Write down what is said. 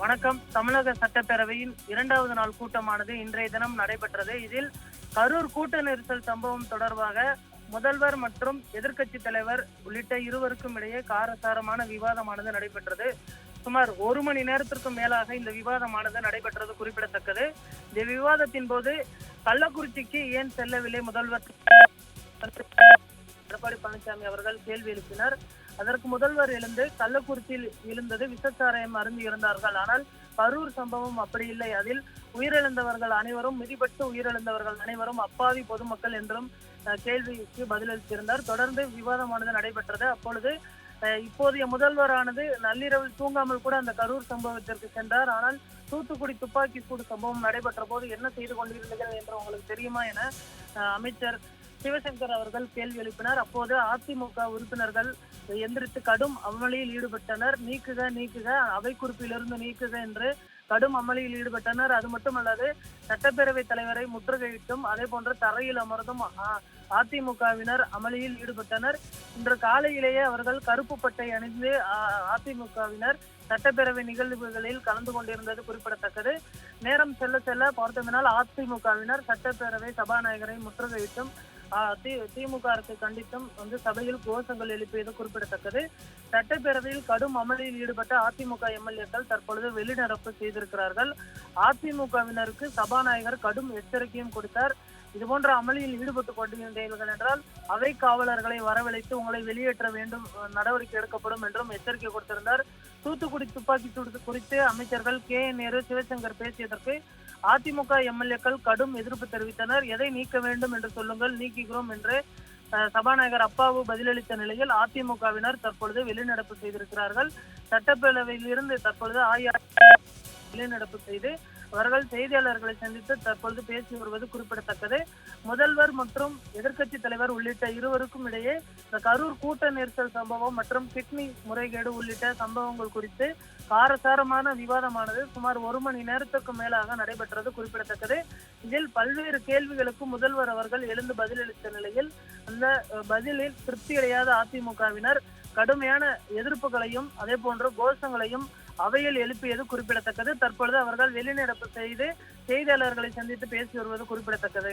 வணக்கம். தமிழக சட்டப்பேரவையின் இரண்டாவது நாள் கூட்டமானது இன்றைய தினம் நடைபெற்றது. இதில் கரூர் கூட்ட நெரிசல் சம்பவம் தொடர்பாக முதல்வர் மற்றும் எதிர்க்கட்சி தலைவர் உள்ளிட்ட இருவருக்கும் இடையே காரசாரமான விவாதமானது நடைபெற்றது. சுமார் ஒரு மணி நேரத்திற்கும் மேலாக இந்த விவாதமானது நடைபெற்றது குறிப்பிடத்தக்கது. இந்த விவாதத்தின் போது கள்ளக்குறிச்சிக்கு ஏன் செல்லவில்லை முதல்வர்? எடப்பாடி பழனிசாமி அவர்கள் கேள்வி எழுப்பினர். அதற்கு முதல்வர் எழுந்து கள்ளக்குறிச்சியில் எழுந்தது விசச்சாராயம் அருந்தி இருந்தார்கள். ஆனால் கரூர் சம்பவம் அப்படி இல்லை. அதில் உயிரிழந்தவர்கள் அனைவரும் மிதிப்பட்டு உயிரிழந்தவர்கள் அனைவரும் அப்பாவி பொதுமக்கள் என்றும் கேள்விக்கு பதிலளித்திருந்தார். தொடர்ந்து விவாதமானது நடைபெற்றது. அப்பொழுது இப்போதைய முதல்வரானது நள்ளிரவில் தூங்காமல் கூட அந்த கரூர் சம்பவத்திற்கு சென்றார். ஆனால் தூத்துக்குடி துப்பாக்கி சூடு சம்பவம் நடைபெற்ற போது என்ன செய்து கொண்டிருந்தீர்கள் என்று உங்களுக்கு தெரியுமா என அமைச்சர் சிவசங்கர் அவர்கள் கேள்வி எழுப்பினார். அப்போது அதிமுக உறுப்பினர்கள் எந்திரித்து கடும் அமளியில் ஈடுபட்டனர். நீக்குக நீக்குக அவை குறிப்பிலிருந்து நீக்குக என்று கடும் அமளியில் ஈடுபட்டனர். அது மட்டுமல்லாது சட்டப்பேரவை தலைவரை முற்றுகையிட்டும் அதே போன்று தரையில் அமர்ந்தும் அதிமுகவினர் அமளியில் ஈடுபட்டனர். இன்று காலையிலேயே அவர்கள் கருப்பு பட்டை அணிந்து அதிமுகவினர் சட்டப்பேரவை நிகழ்வுகளில் கலந்து கொண்டிருந்தது குறிப்பிடத்தக்கது. நேரம் செல்ல செல்ல பார்த்ததினால் அதிமுகவினர் சட்டப்பேரவை சபாநாயகரை முற்றுகையிட்டும் திமுக அரசை கண்டித்தும் வந்து சபையில் கோஷங்கள் எழுப்பியது குறிப்பிடத்தக்கது. சட்டப்பேரவையில் கடும் அமளியில் ஈடுபட்ட அதிமுக எம்எல்ஏக்கள் தற்பொழுது வெளிநடப்பு செய்திருக்கிறார்கள். அதிமுகவினருக்கு சபாநாயகர் கடும் எச்சரிக்கையும் கொடுத்தார். இதுபோன்ற அமளியில் ஈடுபட்டுக் கொண்டிருந்தீர்கள் என்றால் அவை காவலர்களை வரவழைத்து உங்களை வெளியேற்ற வேண்டும் நடவடிக்கை எடுக்கப்படும் என்றும் எச்சரிக்கை கொடுத்திருந்தார். தூத்துக்குடி துப்பாக்கி சூடு குறித்து அமைச்சர்கள் கே. என். நேரு சிவசங்கர் பேசியதற்கு அதிமுக எம்எல்ஏக்கள் கடும் எதிர்ப்பு தெரிவித்தனர். எதை நீக்க வேண்டும் என்று சொல்லுங்கள் நீக்குகிறோம் என்று சபாநாயகர் அப்பாவு பதிலளித்த நிலையில் அதிமுகவினர் தற்பொழுது வெளிநடப்பு செய்திருக்கிறார்கள். சட்டப்பேரவையில் இருந்து தற்பொழுது அஇஅதிமுக வெளிநடப்பு செய்து அவர்கள் செய்தியாளர்களை சந்தித்து தற்பொழுது பேசி வருவது குறிப்பிடத்தக்கது. முதல்வர் மற்றும் எதிர்க்கட்சி தலைவர் உள்ளிட்ட இருவருக்கும் இடையே இந்த கரூர் கூட்ட நெரிசல் சம்பவம் மற்றும் கிட்னி முறைகேடு உள்ளிட்ட சம்பவங்கள் குறித்து காரசாரமான விவாதமானது சுமார் ஒரு மணி நேரத்துக்கு மேலாக நடைபெற்றது குறிப்பிடத்தக்கது. இதில் பல்வேறு கேள்விகளுக்கு முதல்வர் அவர்கள் எழுந்து பதிலளித்த நிலையில் அந்த பதிலில் திருப்தியடையாத அதிமுகவினர் கடுமையான எதிர்ப்புகளையும் அதே போன்று கோஷங்களையும் அவையில் எழுப்பியது குறிப்பிடத்தக்கது. தற்பொழுது அவர்கள் வெளிநடப்பு செய்து செய்தியாளர்களை சந்தித்து பேசி வருவது குறிப்பிடத்தக்கது.